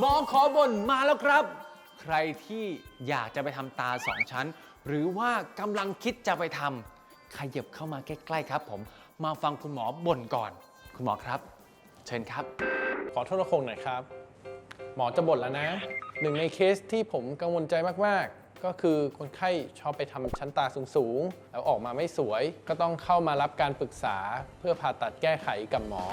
หมอขอบนมาแล้วครับ ใครที่อยากจะไปทำตาสองชั้น หรือว่ากำลังคิดจะไปทำขยับเข้ามาใกล้ๆครับ ผมมาฟังคุณหมอบ่นก่อน คุณหมอครับ เชิญครับ ขอโทษนะคงหน่อยครับ หมอจะบ่นแล้วนะ หนึ่งในเคสที่ผมกังวลใจมากๆ ก็คือคนไข้ชอบไปทำชั้นตาสูงๆ แล้วออกมาไม่สวย ก็ต้องเข้ามารับการปรึกษาเพื่อผ่าตัดแก้ไขกับหมอ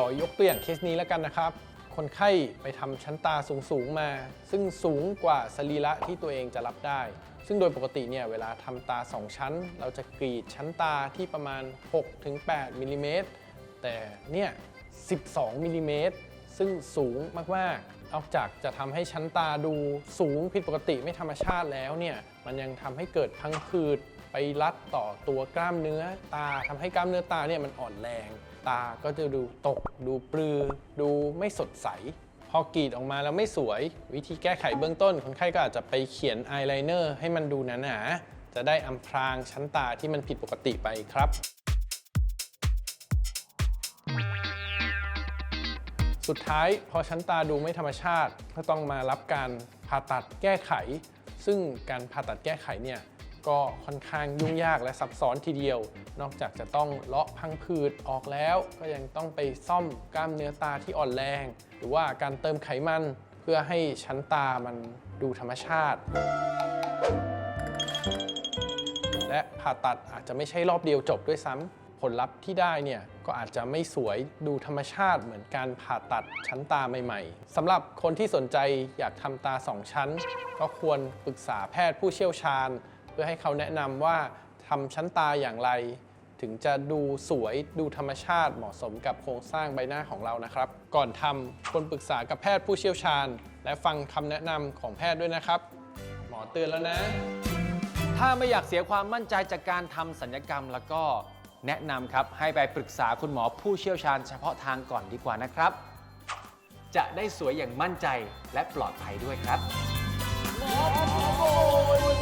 ขอยกตัวอย่างเคสนี้แล้วกันนะครับ คนไข้ไปทำชั้นตาสูงๆมา ซึ่งสูงกว่าสรีระที่ตัวเองจะรับได้ ซึ่งโดยปกติเนี่ยเวลาทำตา 2 ชั้น เราจะกรีดชั้นตาที่ประมาณ 6-8มิลลิเมตรแต่เนี่ย 12มิลลิเมตรซึ่งสูงมากๆ นอกจากจะทำให้ชั้นตาดูสูงผิดปกติไม่ธรรมชาติแล้วเนี่ย มันยังทำให้เกิดพังผืด ไปรัดต่อตัวกล้ามเนื้อตาทำให้กล้ามเนื้อตาเนี่ยมันอ่อนแรง ตาก็จะดูตก ดูปลือ ดูไม่สดใส พอกรีดออกมาแล้วไม่สวย วิธีแก้ไขเบื้องต้น คนไข้ก็อาจจะไปเขียนอายไลเนอร์ให้มันดูหนาๆจะได้อำพรางชั้นตาที่มันผิดปกติไปครับสุดท้ายพอชั้นตาดูไม่ธรรมชาติ ก็ต้องมารับการผ่าตัดแก้ไข ซึ่งการผ่าตัดแก้ไขเนี่ย ก็ค่อนข้างยุ่งยากและซับซ้อนทีเดียว นอกจากจะต้องเลาะพังผืดออกแล้ว ก็ยังต้องไปซ่อมกล้ามเนื้อตาที่อ่อนแรง หรือว่าการเติมไขมันเพื่อให้ชั้นตามันดูธรรมชาติ และผ่าตัดอาจจะไม่ใช่รอบเดียวจบด้วยซ้ำผลลัพธ์ที่ได้เนี่ยก็อาจจะไม่สวยดูธรรมชาติเหมือนการผ่าตัดชั้นตาใหม่ๆสำหรับคนที่สนใจอยากทำตาสองชั้น ก็ควรปรึกษาแพทย์ผู้เชี่ยวชาญ พื่อให้เขาแนะนำว่าทำชั้นตาอย่างไร ถึงจะดูสวยดูธรรมชาติเหมาะสมกับโครงสร้างใบหน้าของเรานะครับ ก่อนทำควรปรึกษากับแพทย์ผู้เชี่ยวชาญ และฟังคำแนะนำของแพทย์ด้วยนะครับ หมอเตือนแล้วนะ ถ้าไม่อยากเสียความมั่นใจจากการทำสัญญกรรมแล้วก็แนะนำครับให้ไปปรึกษาคุณหมอผู้เชี่ยวชาญเฉพาะทางก่อนดีกว่านะครับ จะได้สวยอย่างมั่นใจและปลอดภัยด้วยครับ หมอ